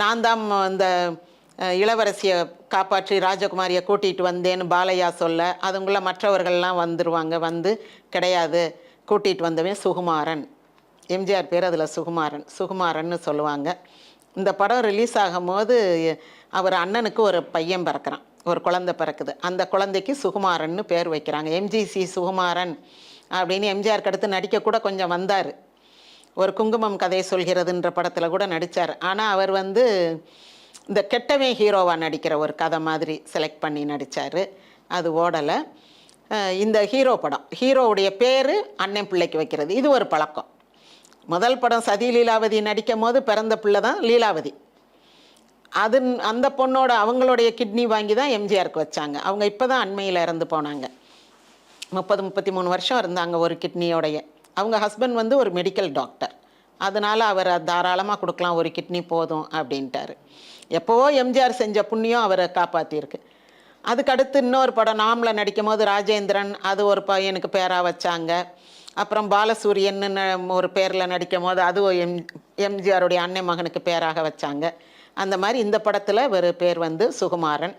நான் தான் இந்த இளவரசியை காப்பாற்றி ராஜகுமாரியை கூட்டிகிட்டு வந்தேன்னு பாலையா சொல்ல அதுங்குள்ள மற்றவர்கள்லாம் வந்துடுவாங்க வந்து கிடையாது கூட்டிகிட்டு வந்தவன் சுகுமாரன். எம்ஜிஆர் பேர் அதில் சுகுமாரன் சுகுமாரன்னு சொல்லுவாங்க. இந்த படம் ரிலீஸ் ஆகும்போது அவர் அண்ணனுக்கு ஒரு பையன் பிறக்கிறான் ஒரு குழந்தை பிறக்குது. அந்த குழந்தைக்கு சுகுமாரன்னு பேர் வைக்கிறாங்க. எம்ஜிசி சுகுமாரன் அப்படின்னு எம்ஜிஆருக்கு அடுத்து நடிக்க கூட கொஞ்சம் வந்தார். ஒரு குங்குமம் கதை சொல்கிறதுன்ற படத்தில் கூட நடித்தார் ஆனால் அவர் வந்து இந்த கெட்டவே ஹீரோவாக நடிக்கிற ஒரு கதை மாதிரி செலக்ட் பண்ணி நடித்தார் அது ஓடலை. இந்த ஹீரோ படம். ஹீரோவுடைய பேர் அண்ணன் பிள்ளைக்கு வைக்கிறது. இது ஒரு பழக்கம். முதல் படம் சதி லீலாவதி நடிக்கும் போது பிறந்த பிள்ளை தான் லீலாவதி. அது அந்த பொண்ணோட அவங்களுடைய கிட்னி வாங்கி தான் எம்ஜிஆருக்கு வச்சாங்க. அவங்க இப்போ தான் அண்மையில் இறந்து போனாங்க. முப்பது முப்பத்தி மூணு வருஷம் இருந்தாங்க ஒரு கிட்னியோடைய. அவங்க ஹஸ்பண்ட் வந்து ஒரு மெடிக்கல் டாக்டர் அதனால் அவர் தாராளமாக கொடுக்கலாம் ஒரு கிட்னி போதும் அப்படின்ட்டாரு. எப்போவோ எம்ஜிஆர் செஞ்ச புண்ணியம் அவரை காப்பாற்றியிருக்கு அதுக்கடுத்து இன்னொரு படம் நாமில் நடிக்கும் போது ராஜேந்திரன் அது ஒரு பையனுக்கு பேராக வச்சாங்க. அப்புறம் பாலசூரியன்னு ஒரு பேரில் நடிக்கும் போது அது எம் எம்ஜிஆருடைய அன்னை மகனுக்கு பேராக வச்சாங்க. அந்த மாதிரி இந்த படத்தில் ஒரு பேர் வந்து சுகுமாரன்.